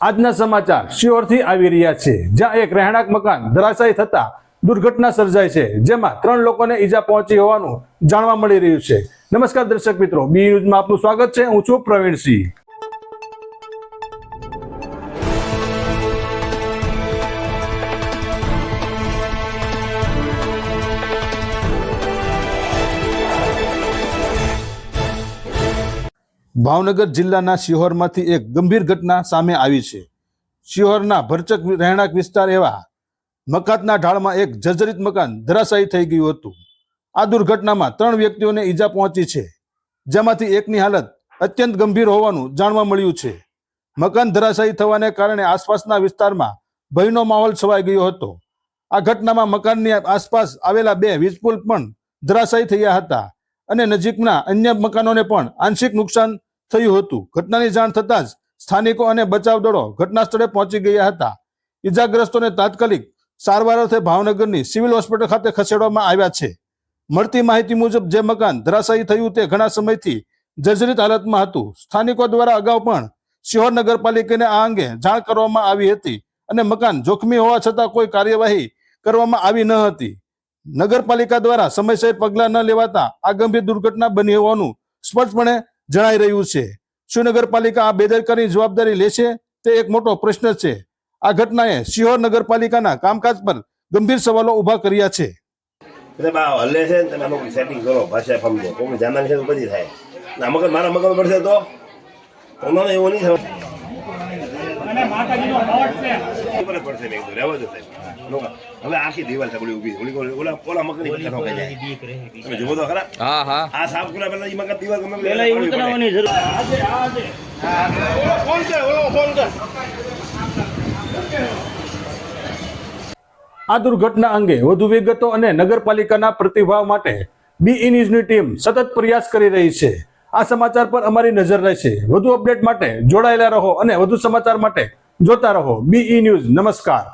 આજના સમાચાર શિયોરથી આવી રહ્યા છે, જ્યાં એક રહેણાંક મકાન ધરાશાયી થતા દુર્ઘટના સર્જાઈ છે, જેમાં ત્રણ લોકોને ઈજા પહોંચી હોવાનું જાણવા મળી રહ્યું છે. નમસ્કાર દર્શક મિત્રો, બી ન્યૂઝમાં આપનું સ્વાગત છે, હું છું પ્રવીણસિંહ. ભાવનગર જિલ્લાના શિહોરમાંથી એક ગંભીર ઘટના સામે આવી છે. શિહોરના ભરચક રહેણાંક વિસ્તાર એવા મકાતના ઢાળમાં એક જર્જરિત મકાન ધરાશાયી થઈ ગયું હતું. આ દુર્ઘટનામાં ત્રણ વ્યક્તિઓને ઈજા પહોંચી છે, જેમાંથી એકની હાલત અત્યંત ગંભીર હોવાનું જાણવા મળ્યું છે. મકાન ધરાશાયી થવાને કારણે આસપાસના વિસ્તારમાં ભયનો માહોલ છવાઈ ગયો હતો. આ ઘટનામાં મકાનની આસપાસ આવેલા બે વીજપુલ પણ ધરાશાયી થયા હતા અને નજીકના અન્ય મકાનોને પણ આંશિક નુકસાન થયું હતું. ઘટનાની જાણ થતાં જ સ્થાનિકો અને બચાવ દળો ઘટના સ્થળે પહોંચી ગયા હતા. ઈજાગ્રસ્તોને તાત્કાલિક સારવાર અર્થે ભાવનગરની સિવિલ હોસ્પિટલ ખાતે ખસેડવામાં આવ્યા છે. મળતી માહિતી મુજબ જે મકાન ધરાશાયી થયું તે ઘણા સમયથી જર્જરિત હાલતમાં હતું. સ્થાનિકો દ્વારા અગાઉ પણ શિહોર નગરપાલિકાને આ અંગે જાણ કરવામાં આવી હતી અને મકાન જોખમી હોવા છતાં કોઈ કાર્યવાહી કરવામાં આવી ન હતી. નગરપાલિકા દ્વારા સમયસર પગલાં ન લેવાતા આ ગંભીર દુર્ઘટના બની હોવાનું સ્પષ્ટપણે જણાઈ રહ્યું છે. શું નગરપાલિકા આ બેદરકારી જવાબદારી લેશે તે એક મોટો પ્રશ્ન છે. આ ઘટનાએ શિહોર નગરપાલિકાના કામકાજ પર ગંભીર સવાલો ઊભા કર્યા છે. સાહેબ આ હલ્લે છે ને તમે અમુક સેટિંગ કરો, ભાષા સમજો. કોઈ જાનવાની છે તો બધી થાય. ના મગર મારા મગર પડશે તો? તમને એવું નહીં થયું અને માતાજીનો મઠ છે ખબર પડશે મેં કીધું રહેવા દો સાહેબ. હવે આખી દિવાલ છે ઓલી ઓલી ઓલી- ઓલા ઓલા મગજની પથ્થર ઠોકાઈ જાય. તમે જુઓ તો ખરા. હા હા. આ સાફ ઈ દિવાલ ગમે ફોન કર ઓલો ફોન કર. દુર્ઘટના અંગે વધુ વિગતો અને નગરપાલિકાના પ્રતિભાવ માટે બી ન્યૂઝની ટીમ સતત પ્રયાસ કરી રહી છે. આ સમાચાર પર અમારી નજર રહેશે. વધુ અપડેટ માટે જોડાયેલા રહો અને વધુ સમાચાર માટે જોતા રહો. બી ન્યૂઝ નમસ્કાર.